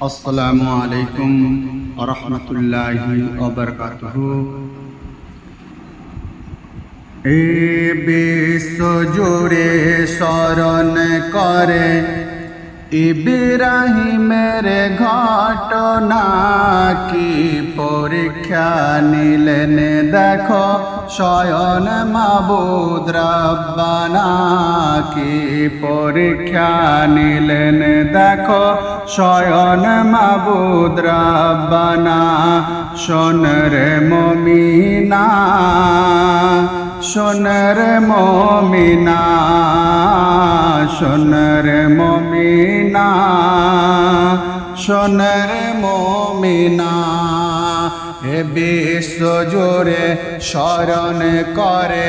আসসালামু আলাইকুম রহমতুল্লাহি জুড়ে স্মরণ করে ইব্রাহিমের ঘটনা কি? পরীক্ষা নিলেন দেখো। শয়ন মাবুদ রব্বানা কি পরীক্ষা নিলেন। দেখো, শয়ন মাবুদ রব্বানা শোনর মমিনা শোনর মমিনা শোনর মমিনা শোনর মমিনা। হে বিশ্ব জোরে স্মরণ করে।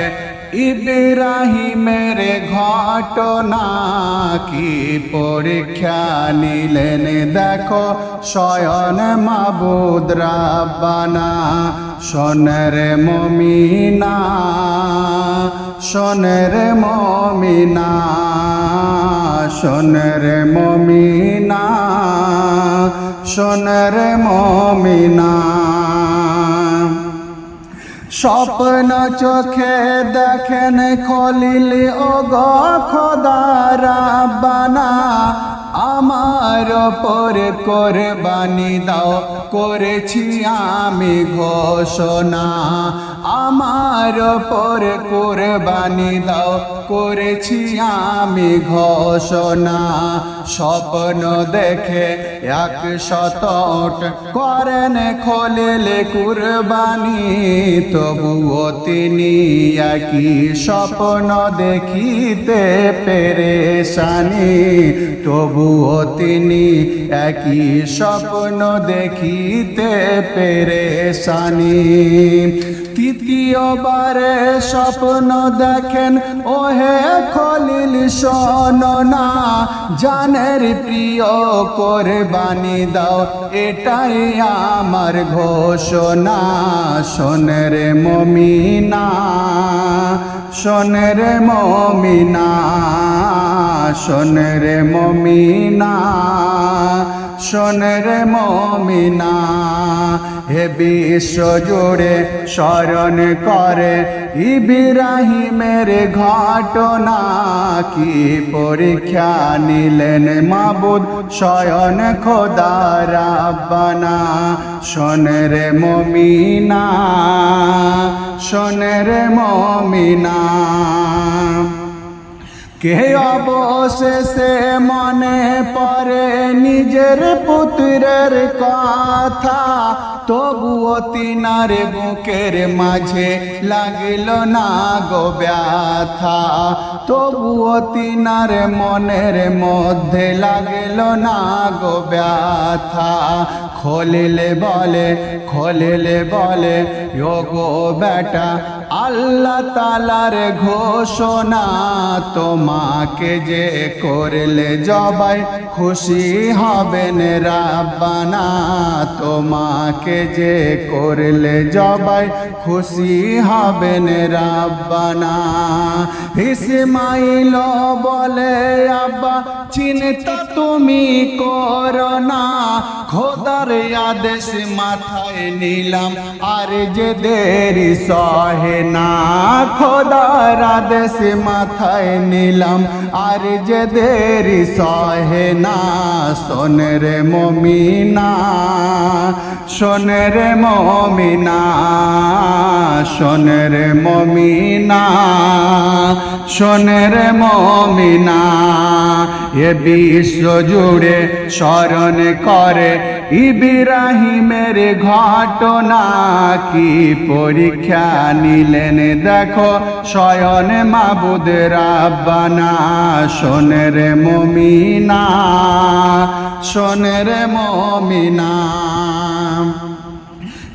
ইব্রাহিমের ঘটনা কি? পরীক্ষা নিলেন, দেখো, শয়ন মাবুদ রাব্বানা, শোনের মমিনা শোনের মমিনা শোনের মমিনা শোনের মমিনা। স্বপ্ন চোখে দেখেন খলিল ও গদারা বানা আমার পরে কোরবানি দাও। করেছি আমি ঘোষণা। আমার পরে করে বানি দাও, করেছি আমি ঘোষণা। স্বপ্ন দেখে এক শতট করেন খোলেলে কুরবানি, তবুও তিনি একই স্বপ্ন দেখিতে পেরেশানি। তবুও তিনি একই স্বপ্ন দেখিতে পেরেশানি। তৃতীয়বারে স্বপ্ন দেখেন, ওহে খলিল শোননা জানের প্রিয় করে বানি দাও, এটাই আমার ঘোষণা। শোনের মমিনা শোনের মমিনা। শোনের মমিনা শোনের মমিনা। হে বিশ্ব জুড়ে স্মরণ করে ইব্রাহিমের ঘটনা, কি পরীক্ষা নিলেন মাবুদ শয়ন খোদা রাব্বানা। শোনের মমিনা শোনের মমিনা। কে অবশেষে মনে পড়ে নিজের পুত্রের কথা? তবুও তিনার বুকের মাঝে লাগিল না গো ব্যথা। তবুও তিনার মনের মধ্যে লাগিল না গো ব্যথা। খোলিলে বলে খোলিলে বলে, ও গো বেটা, আল্লাহ তালার ঘোষণা তোমাকে যে করলে জবাই, খুশি হবেন রাব্বানা, তোমাকে যে করলে জবাই, খুশি হবেন রাব্বানা। ইসমাইল বলে, আব্বা, চিন্তা তুমি করো না, খোদার আদেশ মাথায় নিলাম। আর যে দেরি সহে না, খোদার আদেশ মাথায় নিলাম। আর যে দেরি সহে না সোনের মমিনা সোনের মমিনা সোনের মমিনা সোনের মমিনা। এ বিশ্ব জুড়ে স্মরণ করে ইব্রাহিমের ঘটনা কি? পরীক্ষা নিলেন দেখো শয়ন মাবুদ রাব্বানা সোনের মমিনা সোনের মমিনা।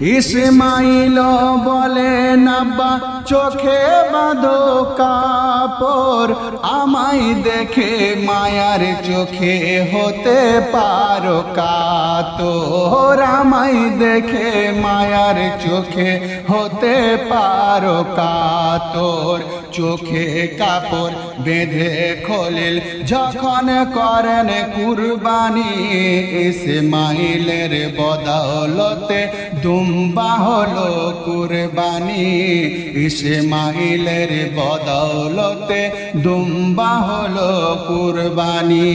ইসমাইল বলে, নাব্বা, চোখে বাঁধো কাপড়। আমায় দেখে মায়ার চোখে হতে পারো কাতর। আমায় দেখে মায়ার চোখে হতে পারো কাতর। চোখে কাপড় বেঁধে খোলেল যখন করেন কুরবানি। এসে মাইলের বদৌলতে দুম্বা হলো কুরবানি। এসে মাইলের বদৌলতে দুম্বা হলো কুরবানি।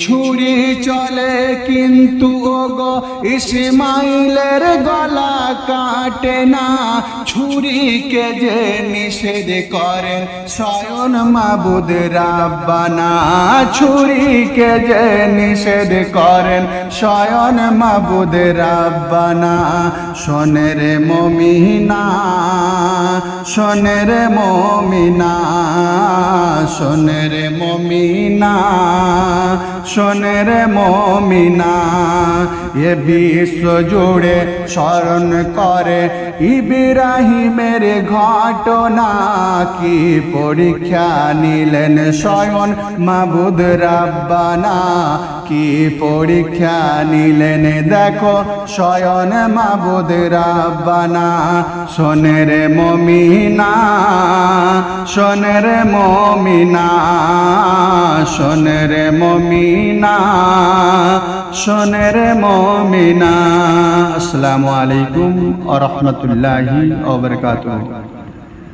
ছুরি চলে কিন্তু ওগো ইসমাইলের গলা কাটে না। ছুরিকে যে নিষেধ করেন স্বয়ন মাবুদ রাব্বানা। ছুরিকে যে নিষেধ করেন স্বয়ন মাবুদ রাব্বানা শোনের মমিনা শোনের মমিনা শোনের মমিনা শোনের মমিনা। এ বিশ্ব জুড়ে স্মরণ করে ইব্রাহিমের ঘটনা, কি পরীক্ষা নিলেন স্বয়ন মাবুদ রাব্বানা কি পরীক্ষা নিলেন দেখো স্বয়ন মাবুদ রাব্বানা সোনের মমিনা সোনের মমিনা সোনের মমিনা সোনের মমিনা। আসসালামু আলাইকুম আ রহমতুল্লাহি